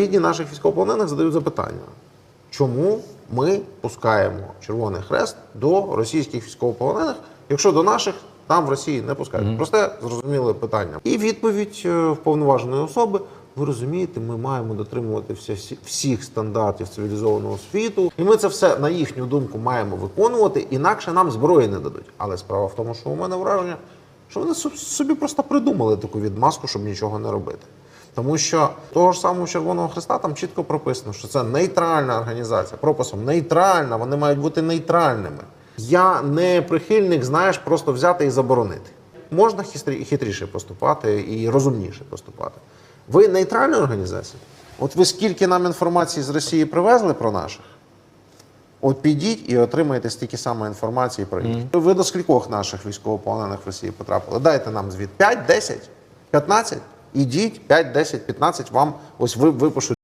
Рідні наших військовополонених задають запитання, чому ми пускаємо Червоний Хрест до російських військовополонених, якщо до наших там в Росії не пускають. Просте зрозуміле питання. І відповідь е, вповноваженої особи. Ви розумієте, ми маємо дотримувати всі, всі- всіх стандартів цивілізованого світу, і ми це все на їхню думку маємо виконувати, інакше нам зброї не дадуть. Але справа в тому, що у мене враження, що вони соб- собі просто придумали таку відмазку, щоб нічого не робити. Тому що того ж самого Червоного Христа там чітко прописано, що це нейтральна організація. Прописом нейтральна, вони мають бути нейтральними. Я не прихильник, знаєш, просто взяти і заборонити. Можна хитрі- хитріше поступати і розумніше поступати. Ви нейтральна організація? От ви скільки нам інформації з Росії привезли про наших? От підіть і отримаєте стільки саме інформації про їх. Ви до скількох наших військовополонених в Росії потрапили? Дайте нам звіт 5, 10, 15? Ідіть 5, 10, 15 вам ось ви випишуть.